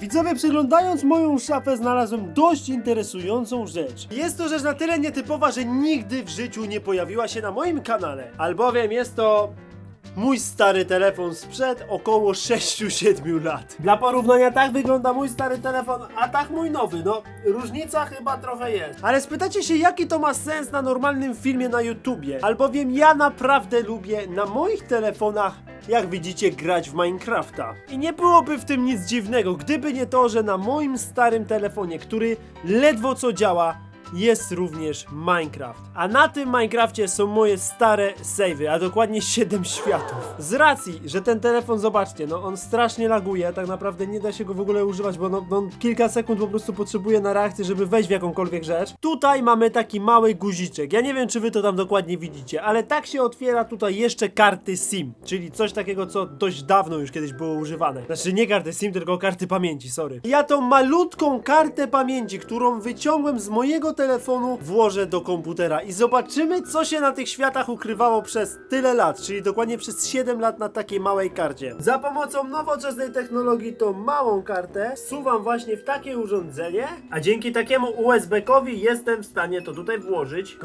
Widzowie, przeglądając moją szafę, znalazłem dość interesującą rzecz. Jest to rzecz na tyle nietypowa, że nigdy w życiu nie pojawiła się na moim kanale. Albowiem jest to mój stary telefon sprzed około 6-7 lat. Dla porównania tak wygląda mój stary telefon, a tak mój nowy. No, różnica chyba trochę jest. Ale spytacie się, jaki to ma sens na normalnym filmie na YouTubie? Albowiem ja naprawdę lubię na moich telefonach jak widzicie, grać w Minecrafta. I nie byłoby w tym nic dziwnego, gdyby nie to, że na moim starym telefonie, który ledwo co działa, jest również Minecraft. A na tym Minecrafcie są moje stare savey, a dokładnie 7 światów. Z racji, że ten telefon, zobaczcie, no on strasznie laguje, tak naprawdę nie da się go w ogóle używać, bo no, no kilka sekund po prostu potrzebuje na reakcję, żeby wejść w jakąkolwiek rzecz. Tutaj mamy taki mały guziczek. Ja nie wiem, czy wy to tam dokładnie widzicie, ale tak się otwiera tutaj jeszcze karty SIM, czyli coś takiego, co dość dawno już kiedyś było używane. Znaczy nie karty SIM, tylko karty pamięci, sorry. Ja tą malutką kartę pamięci, którą wyciągłem z mojego telefonu, włożę do komputera i zobaczymy, co się na tych światach ukrywało przez tyle lat, czyli dokładnie przez 7 lat na takiej małej karcie. Za pomocą nowoczesnej technologii tą małą kartę suwam właśnie w takie urządzenie, a dzięki takiemu USB-kowi jestem w stanie to tutaj włożyć.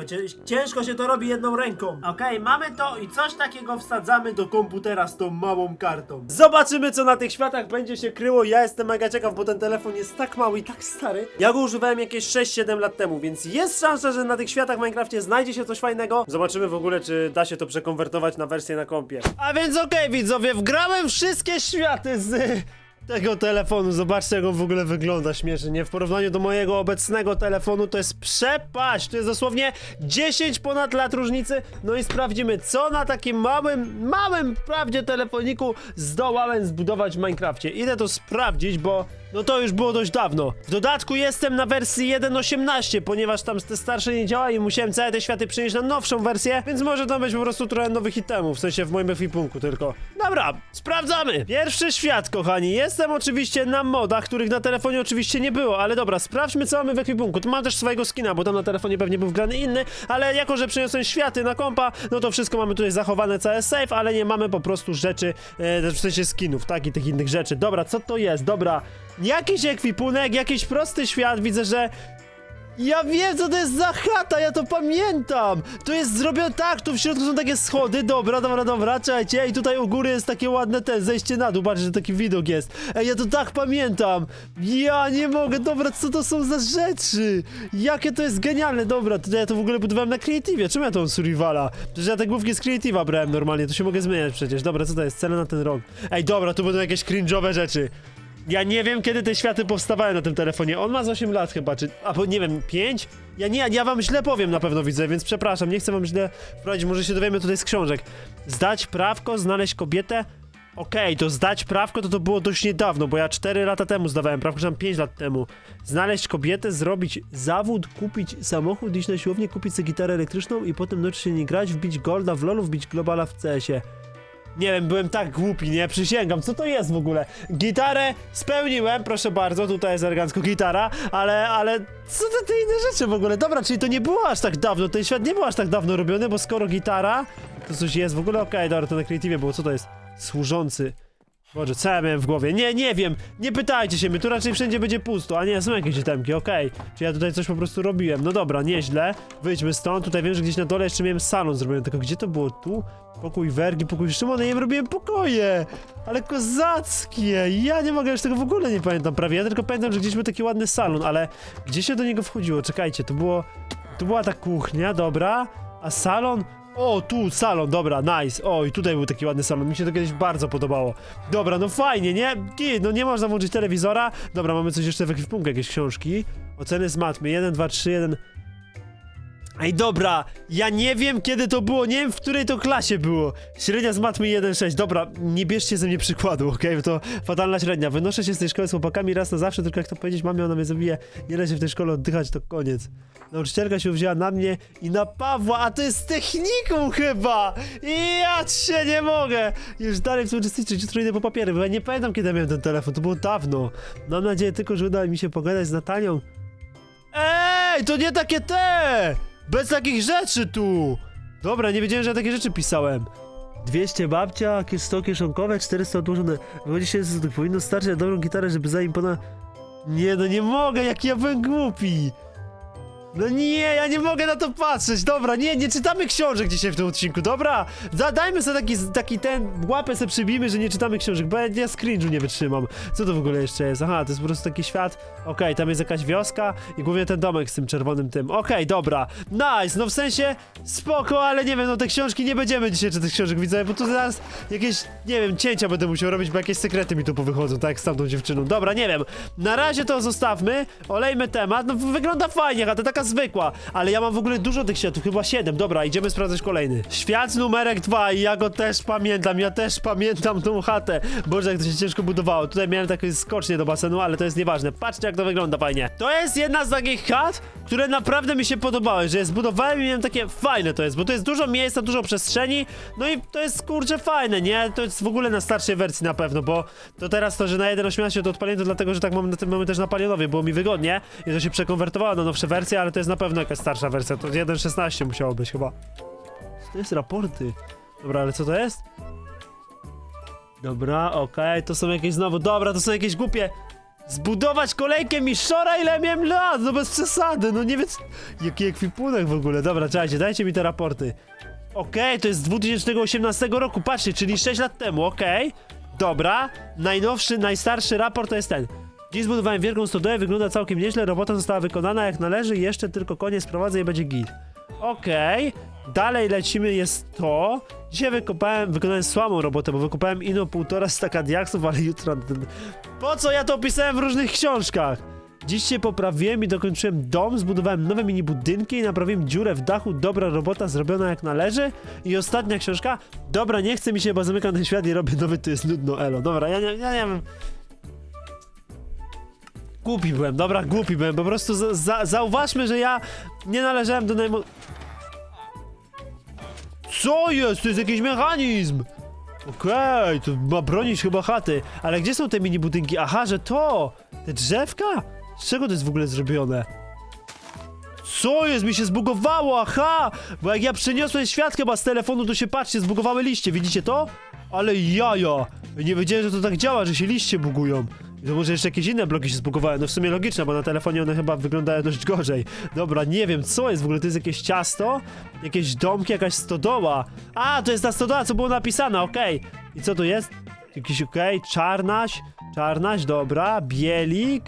Ciężko się to robi jedną ręką. Okej, mamy to i coś takiego wsadzamy do komputera z tą małą kartą. Zobaczymy, co na tych światach będzie się kryło. Ja jestem mega ciekaw, bo ten telefon jest tak mały i tak stary. Ja go używałem jakieś 6-7 lat temu, więc jest szansa, że na tych światach w Minecrafcie znajdzie się coś fajnego. Zobaczymy w ogóle, czy da się to przekonwertować na wersję na kompie. A więc okej, widzowie, wgrałem wszystkie światy z tego telefonu. Zobaczcie, jak on w ogóle wygląda śmiesznie. Nie? W porównaniu do mojego obecnego telefonu to jest przepaść. To jest dosłownie 10 ponad lat różnicy. No i sprawdzimy, co na takim małym, małym wprawdzie telefoniku zdołałem zbudować w Minecrafcie. Idę to sprawdzić, bo no to już było dość dawno. W dodatku jestem na wersji 1.18, ponieważ tam te starsze nie działa i musiałem całe te światy przenieść na nowszą wersję, więc może tam być po prostu trochę nowych itemów, w sensie w moim ekwipunku tylko. Dobra, sprawdzamy! Pierwszy świat, kochani. Jestem oczywiście na modach, których na telefonie oczywiście nie było, ale dobra, sprawdźmy co mamy w ekwipunku. Tu mam też swojego skina, bo tam na telefonie pewnie był wgrany inny, ale jako, że przeniosłem światy na kompa, no to wszystko mamy tutaj zachowane całe safe, ale nie mamy po prostu rzeczy, e, w sensie skinów, tak, i tych innych rzeczy. Dobra, co to jest? Dobra, jakiś ekwipunek, jakiś prosty świat, widzę, że ja wiem, co to jest za chata, ja to pamiętam! To jest zrobione tak, tu w środku są takie schody, dobra, dobra, dobra, czekajcie, i tutaj u góry jest takie ładne te, zejście na dół, patrzcie, że taki widok jest. Ej, ja to tak pamiętam! Ja nie mogę, dobra, co to są za rzeczy? Jakie to jest genialne, dobra, to ja to w ogóle budowałem na Creative'ie, czemu ja mam Survivala? Przecież ja te główki z Creative'a brałem normalnie, to się mogę zmieniać przecież, dobra, co to jest, cele na ten rok. Ej, dobra, tu będą jakieś cringe'owe rzeczy. Ja nie wiem, kiedy te światy powstawały na tym telefonie. On ma z 8 lat chyba, czy... Albo nie wiem, 5? Ja nie, ja wam źle powiem na pewno widzę, więc przepraszam, nie chcę wam źle wprowadzić, może się dowiemy tutaj z książek. Zdać prawko, znaleźć kobietę? Okej, to zdać prawko to to było dość niedawno, bo ja 4 lata temu zdawałem prawko, czy tam 5 lat temu. Znaleźć kobietę, zrobić zawód, kupić samochód, iść na siłownię, kupić sobie gitarę elektryczną i potem nauczyć się nie grać, wbić golda w lolu, wbić globala w CS-ie. Nie wiem, byłem tak głupi, nie? Przysięgam, co to jest w ogóle? Gitarę spełniłem, proszę bardzo, tutaj jest elegancko gitara, ale, ale co to te inne rzeczy w ogóle? Dobra, czyli to nie było aż tak dawno, ten świat nie był aż tak dawno robiony, bo skoro gitara, to coś jest w ogóle okej, dobra, to na Creative było, co to jest? Służący. Boże, co ja miałem w głowie? Nie, nie wiem, nie pytajcie się mnie, tu raczej wszędzie będzie pusto, a nie, są jakieś itemki, okej. Czy ja tutaj coś po prostu robiłem? No dobra, nieźle, wyjdźmy stąd, tutaj wiem, że gdzieś na dole jeszcze miałem salon zrobiony, tylko gdzie to było? Tu? Pokój Wergi, pokój Szymona, ja im robiłem pokoje! Ale kozackie! Ja nie mogę, już tego w ogóle nie pamiętam prawie, ja tylko pamiętam, że gdzieś był taki ładny salon, ale gdzie się do niego wchodziło? Czekajcie, to było... To była ta kuchnia, dobra, a salon... O, tu salon, dobra, nice. O, i tutaj był taki ładny salon, mi się to kiedyś bardzo podobało. Dobra, no fajnie, nie? Git, no nie można włączyć telewizora. Dobra, mamy coś jeszcze w ekwipunku, jakieś książki. Oceny z matmy, 1, 2, 3, 1... Ej, dobra, ja nie wiem kiedy to było, nie wiem w której to klasie było. Średnia z matmy 1,6. Dobra, nie bierzcie ze mnie przykładu, okej? Bo to fatalna średnia. Wynoszę się z tej szkoły z chłopakami raz na zawsze, tylko jak to powiedzieć mamie, ona mnie zabije. Nie da się w tej szkole oddychać, to koniec. Nauczycielka się wzięła na mnie i na Pawła, a to jest technikum chyba! I ja się nie mogę! Już dalej chcę uczestniczyć, jutro idę po papiery, bo ja nie pamiętam kiedy miałem ten telefon, to było dawno. Mam nadzieję tylko, że uda mi się pogadać z Natalią. Ej, to nie takie te! Bez takich rzeczy tu! Dobra, nie wiedziałem, że ja takie rzeczy pisałem. 200 babcia, jakieś 100 kieszonkowe, 400 odłożone. Wychodzi się, powinno starczyć na dobrą gitarę, żeby zaimponować. Nie no, nie mogę, jaki ja byłem głupi. No nie, ja nie mogę na to patrzeć, dobra, nie, nie czytamy książek dzisiaj w tym odcinku, dobra? Zadajmy sobie taki, taki ten, łapę sobie przybijmy, że nie czytamy książek, bo ja, ja scringe'u nie wytrzymam. Co to w ogóle jeszcze jest? Aha, to jest po prostu taki świat, okej, tam jest jakaś wioska i głównie ten domek z tym czerwonym tym, okej, dobra, nice, no w sensie, spoko, ale nie wiem, no te książki nie będziemy dzisiaj czytać książek, widzę, bo tu zaraz jakieś, nie wiem, cięcia będę musiał robić, bo jakieś sekrety mi tu powychodzą, tak jak z tamtą dziewczyną, dobra, nie wiem, na razie to zostawmy, olejmy temat, no wygląda fajnie, a to taka zwykła, ale ja mam w ogóle dużo tych światów, chyba 7, dobra, idziemy sprawdzać kolejny. Świat numerek 2 i ja go też pamiętam, ja też pamiętam tą chatę. Boże, jak to się ciężko budowało. Tutaj miałem takie skocznie do basenu, ale to jest nieważne. Patrzcie, jak to wygląda fajnie. To jest jedna z takich chat, które naprawdę mi się podobały, że je zbudowałem i miałem takie fajne to jest, bo to jest dużo miejsca, dużo przestrzeni, no i to jest kurczę fajne, nie? To jest w ogóle na starszej wersji na pewno, bo to teraz to, że na 1.18 to odpaliłem, to dlatego, że tak mamy na tym mamy też na palionowie, było mi wygodnie i to się przekonwertowało na nowsze wersje, ale to jest na pewno jakaś starsza wersja, to 1.16 musiało być chyba. Co to jest raporty? Dobra, ale co to jest? Dobra, okej, to są jakieś znowu, dobra, to są jakieś głupie... Zbudować kolejkę mi szora ile miałem lat, no bez przesady, no nie wiem, jaki ekwipunek w ogóle, dobra, czekajcie, dajcie mi te raporty. Okej, to jest z 2018 roku, patrzcie, czyli 6 lat temu, okej. Dobra, najnowszy, najstarszy raport to jest ten. Dziś zbudowałem wielką stodołę, wygląda całkiem nieźle, robota została wykonana jak należy jeszcze tylko koniec prowadzę i będzie git. Okej, dalej lecimy, jest to. Dzisiaj wykopałem, wykonałem słabą robotę, bo wykopałem ino półtora staka diaksów, ale jutro... Po co ja to opisałem w różnych książkach? Dziś się poprawiłem i dokończyłem dom, zbudowałem nowe mini budynki i naprawiłem dziurę w dachu. Dobra robota zrobiona jak należy. I ostatnia książka. Dobra, nie chce mi się, bo zamykam ten świat i robię nowy, to jest nudno, elo. Dobra, ja nie, ja nie wiem. Głupi byłem, dobra, głupi byłem. Po prostu za, za, zauważmy, że ja nie należałem do najmo... Co jest? To jest jakiś mechanizm! Okej, to ma bronić chyba chaty. Ale gdzie są te mini budynki? Aha, że to! Te drzewka? Z czego to jest w ogóle zrobione? Co jest? Mi się zbugowało, aha! Bo jak ja przeniosłem świat chyba z telefonu, to się patrzcie, zbugowały liście, widzicie to? Ale jaja! Nie wiedziałem, że to tak działa, że się liście bugują. To może jeszcze jakieś inne bloki się zbugowały, no w sumie logiczne, bo na telefonie one chyba wyglądają dość gorzej. Dobra, nie wiem, co jest w ogóle, to jest jakieś ciasto? Jakieś domki, jakaś stodoła. A, to jest ta stodoła, co było napisane, okej. I co to jest? Jakiś, okej, czarnaś, czarnaś, dobra, bielik,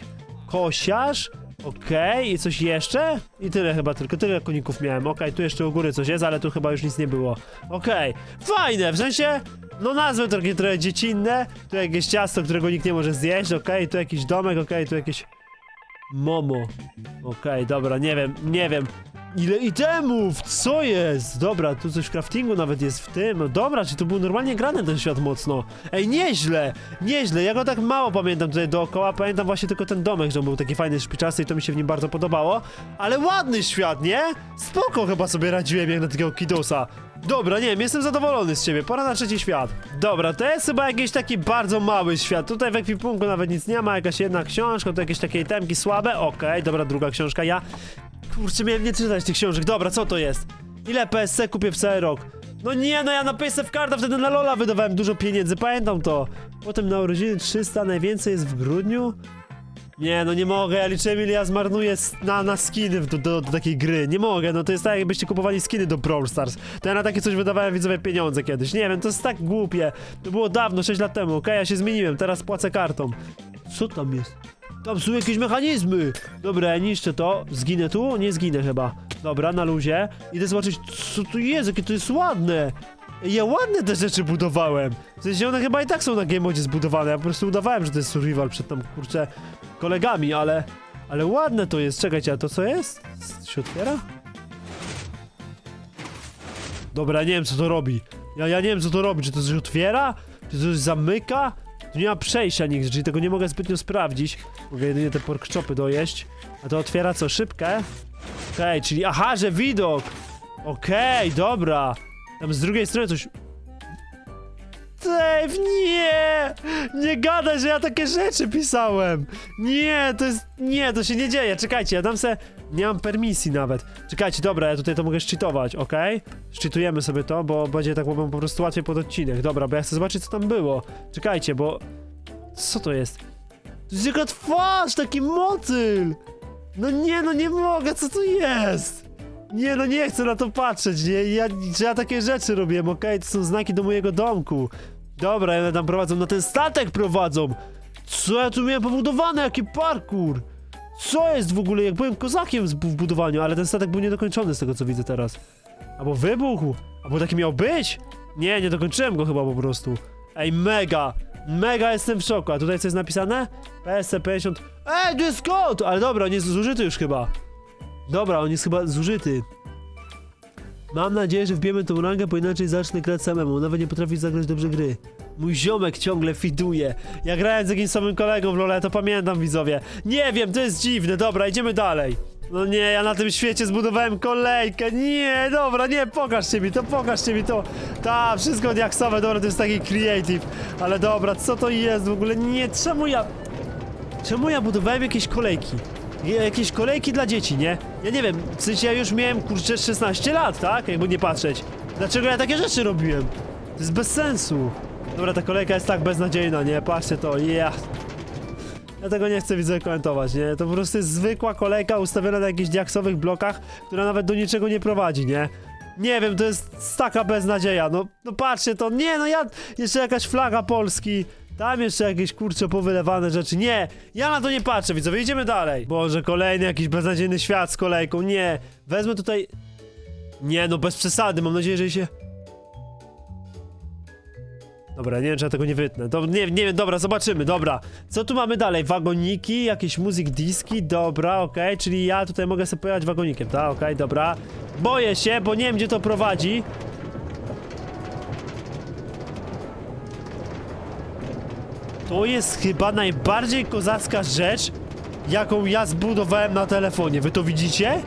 kosiarz, okej, i coś jeszcze? I tyle chyba, tylko tyle koników miałem, okej, tu jeszcze u góry coś jest, ale tu chyba już nic nie było. Okej, fajne, w sensie, no nazwy takie trochę dziecinne, tu jakieś ciasto, którego nikt nie może zjeść, okej, tu jakiś domek, okej, tu jakieś... Momo. Okej, dobra, nie wiem, nie wiem. Ile itemów? Co jest? Dobra, tu coś w craftingu nawet jest w tym. Dobra, czy to był normalnie grany ten świat mocno? Ej, nieźle! Nieźle, ja go tak mało pamiętam tutaj dookoła. Pamiętam właśnie tylko ten domek, że on był taki fajny, szpiczasty i to mi się w nim bardzo podobało. Ale ładny świat, nie? Spoko chyba sobie radziłem jak na takiego kidosa. Dobra, nie wiem, jestem zadowolony z siebie. Pora na trzeci świat. Dobra, to jest chyba jakiś taki bardzo mały świat. Tutaj w ekwipunku nawet nic nie ma, jakaś jedna książka, to jakieś takie itemki słabe. Okej, dobra, druga książka. Ja Kurczę, miałem nie czytać tych książek. Dobra, co to jest? Ile PSC kupię w cały rok? No nie, no ja na PSF Carda wtedy na Lola wydawałem dużo pieniędzy, pamiętam to. Potem na urodziny 300, najwięcej jest w grudniu? Nie, no nie mogę, ja liczyłem ile ja zmarnuję na, na skiny do, do, do takiej gry. Nie mogę, no to jest tak jakbyście kupowali skiny do Brawl Stars. To ja na takie coś wydawałem widzowie pieniądze kiedyś. Nie wiem, to jest tak głupie. To było dawno, 6 lat temu, okej, ja się zmieniłem, teraz płacę kartą. Co tam jest? Tam są jakieś mechanizmy! Dobra, niszczę to. Zginę tu? Nie zginę chyba. Dobra, na luzie. Idę zobaczyć, co tu jest, jakie to jest ładne! Ja ładne te rzeczy budowałem. W sensie one chyba i tak są na Game Modzie zbudowane. Ja po prostu udawałem, że to jest survival przed tam, kurczę, kolegami, ale... Ale ładne to jest. Czekajcie, a to co jest? Się otwiera? Dobra, nie wiem co to robi. Ja, ja nie wiem co to robi. Czy to coś otwiera? Czy to coś zamyka? Nie ma przejścia nigdzie, czyli tego nie mogę zbytnio sprawdzić. Mogę jedynie te pork chopy dojeść. A to otwiera co? Szybkę? Okej, czyli aha, że widok! Okej, dobra. Tam z drugiej strony coś... Dave, nie! Nie gadaj, że ja takie rzeczy pisałem! Nie, to jest... Nie, to się nie dzieje, czekajcie, ja dam se... Nie mam permisji nawet. Czekajcie, dobra, ja tutaj to mogę szczytować, okej? Szczytujemy sobie to, bo będzie tak po prostu łatwiej pod odcinek. Dobra, bo ja chcę zobaczyć, co tam było. Czekajcie, bo... Co to jest? To jest jaka twarz, taki motyl! No nie, no nie mogę, co to jest? Nie, no nie chcę na to patrzeć, nie? Ja, że ja takie rzeczy robiłem, okej? To są znaki do mojego domku. Dobra, one tam prowadzą, na ten statek prowadzą! Co ja tu miałem pobudowane, jaki parkour! Co jest w ogóle? Jak byłem kozakiem w budowaniu, ale ten statek był niedokończony z tego co widzę teraz. Albo wybuchł, albo taki miał być! Nie, nie dokończyłem go chyba po prostu. Ej, mega! Mega jestem w szoku. A tutaj co jest napisane? PSC50. Ej, to jest kod! Ale dobra, on jest zużyty już chyba. Dobra, on jest chyba zużyty. Mam nadzieję, że wbijemy tą rangę, bo inaczej zacznę grać samemu. Nawet nie potrafi zagrać dobrze gry. Mój ziomek ciągle fiduje. Ja grałem z jakimś samym kolegą w LoL, to pamiętam widzowie. Nie wiem, to jest dziwne. Dobra, idziemy dalej. No nie, ja na tym świecie zbudowałem kolejkę. Nie, dobra, nie, pokażcie mi to, pokażcie mi to. Ta, wszystko diaksowe, dobra, to jest taki creative. Ale dobra, co to jest w ogóle? Nie, czemu ja... Czemu ja budowałem jakieś kolejki? Jakieś kolejki dla dzieci, nie? Ja nie wiem, w sensie ja już miałem kurczę 16 lat, tak? Jakby nie patrzeć. Dlaczego ja takie rzeczy robiłem? To jest bez sensu. Dobra, ta kolejka jest tak beznadziejna, nie? Patrzcie to, ja. Ja tego nie chcę widzę komentować, nie? To po prostu jest zwykła kolejka ustawiona na jakichś diaksowych blokach, która nawet do niczego nie prowadzi, nie? Nie wiem, to jest taka beznadzieja, no, no patrzcie to, nie no ja, jeszcze jakaś flaga Polski, tam jeszcze jakieś kurcze powylewane rzeczy, nie, ja na to nie patrzę, widzowie, idziemy dalej. Boże, kolejny jakiś beznadziejny świat z kolejką, nie, wezmę tutaj, nie no, bez przesady, mam nadzieję, że się... Dobra, nie wiem, czy ja tego nie wytnę. To, nie, nie wiem, dobra, zobaczymy, dobra. Co tu mamy dalej? Wagoniki, jakieś muzyk diski, dobra, okej, czyli ja tutaj mogę sobie pojechać wagonikiem, tak, okej, dobra. Boję się, bo nie wiem, gdzie to prowadzi. To jest chyba najbardziej kozacka rzecz, jaką ja zbudowałem na telefonie. Wy to widzicie?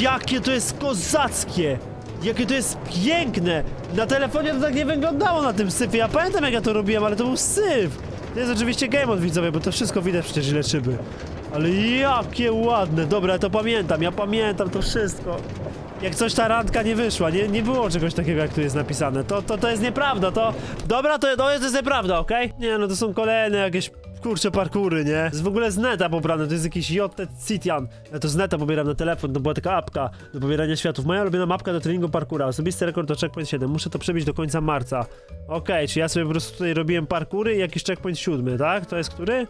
Jakie to jest kozackie! Jakie to jest piękne! Na telefonie to tak nie wyglądało na tym syfie. Ja pamiętam jak ja to robiłem, ale to był syf! To jest oczywiście game od widzowie, bo to wszystko widać przecież ile szyby. Ale jakie ładne! Dobra, ja to pamiętam, ja pamiętam to wszystko. Jak coś ta randka nie wyszła, nie, nie było czegoś takiego jak tu jest napisane. To, to, to jest nieprawda, to... Dobra, to, to, jest, nieprawda, okej? Nie, no to są kolejne jakieś kurcze parkury, nie? To jest w ogóle z neta pobrane, to jest jakiś JT Citian. Ja to z neta pobieram na telefon, to była taka apka do pobierania światów. Moja ulubiona mapka do treningu parkura. Osobisty rekord to checkpoint 7. Muszę to przebić do końca marca. Okej, czy ja sobie po prostu tutaj robiłem parkury i jakiś checkpoint 7, tak? To jest który?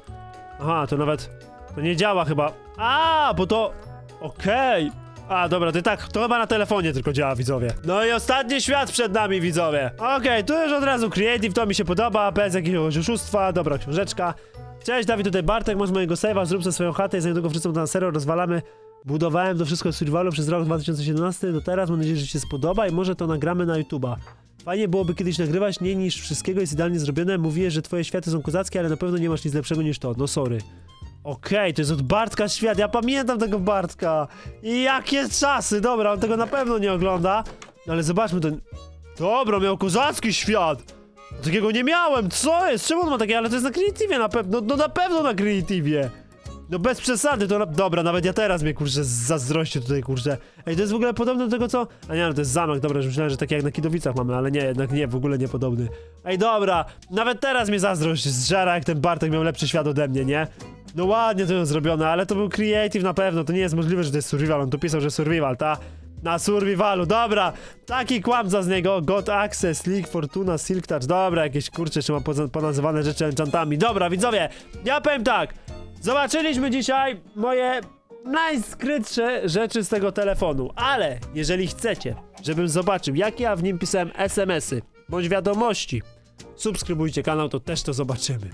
Aha, to nawet... To nie działa chyba. A, bo to... Okej. A, dobra, to tak, to chyba na telefonie tylko działa, widzowie. No i ostatni świat przed nami, widzowie. Okej, tu już od razu creative, to mi się podoba, bez jakiegoś oszustwa, dobra, książeczka. Cześć, Dawid, tutaj Bartek, masz mojego save'a, zrób sobie swoją chatę i za niedługo to na serio rozwalamy. Budowałem to wszystko w survivalu przez rok 2017 do teraz, mam nadzieję, że ci się spodoba i może to nagramy na YouTube'a. Fajnie byłoby kiedyś nagrywać, nie niż wszystkiego jest idealnie zrobione. Mówiłeś, że twoje światy są kozackie, ale na pewno nie masz nic lepszego niż to, no sorry. Okej, to jest od Bartka świat, ja pamiętam tego Bartka. Jakie czasy, dobra, on tego na pewno nie ogląda. No ale zobaczmy ten... Dobra, miał kozacki świat. Takiego nie miałem, co jest? Czemu on ma takie? Ale to jest na Creative na pewno, no na pewno na Creative. No bez przesady, to na... Dobra, nawet ja teraz mnie kurczę z zazdrości tutaj kurczę. Ej, to jest w ogóle podobne do tego co... A nie, no to jest zamek, dobra, już myślałem, że takie jak na Kidowicach mamy, ale nie, jednak nie, w ogóle nie podobny. Ej, dobra, nawet teraz mnie zazdrość zżera, jak ten Bartek miał lepszy świat ode mnie, nie? No ładnie to jest zrobione, ale to był creative na pewno, to nie jest możliwe, że to jest survival, on tu pisał, że survival, ta? Na survivalu, dobra, taki kłamca z niego, God Access, League, Fortuna, Silk Touch, dobra, jakieś kurcze, czy ma ponazywane rzeczy enchantami, dobra, widzowie, ja powiem tak, zobaczyliśmy dzisiaj moje najskrytsze rzeczy z tego telefonu, ale jeżeli chcecie, żebym zobaczył, jakie ja w nim pisałem SMS-y, bądź wiadomości, subskrybujcie kanał, to też to zobaczymy.